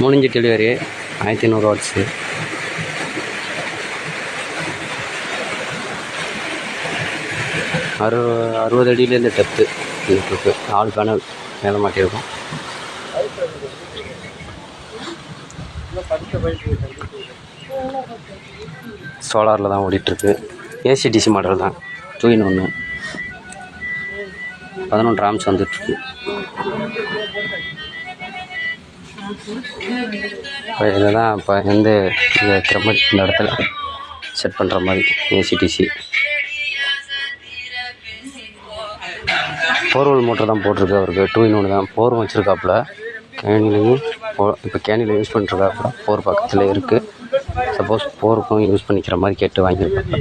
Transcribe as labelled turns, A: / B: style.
A: மூணு டெலிவரி ஆயிரத்தி ஐநூறு வாட்ஸு அறு அறுபது அடியிலேருந்து டெப்த்து இருக்குது ஆள் பேனல் மேலே மாட்டியிருக்கும். சோலாரில் தான் ஓடிட்டுருக்கு. ஏசிடிசி மாடல் தான். டூ இன் ஒன்று பதினொன்று ராம்ஸ் வந்துட்டுருக்கு. இப்போ இதை தான் இப்போ வந்து இங்கே மாதிரி இந்த இடத்துல செட் பண்ணுற மாதிரி ஏசிடிசி போர்வல் மோட்டர் தான் போட்டிருக்கு அவருக்கு. டூ இன் ஒன்று தான். போர் வச்சுருக்காப்புல. கேனிலையும் போ இப்போ கேனியில் யூஸ் பண்ணிட்டுருக்காப்புல. போர் பக்கத்தில் இருக்குது சப்போஸ் போருக்கும் யூஸ் பண்ணிக்கிற மாதிரி கேட்டு
B: வாங்கியிருக்காங்க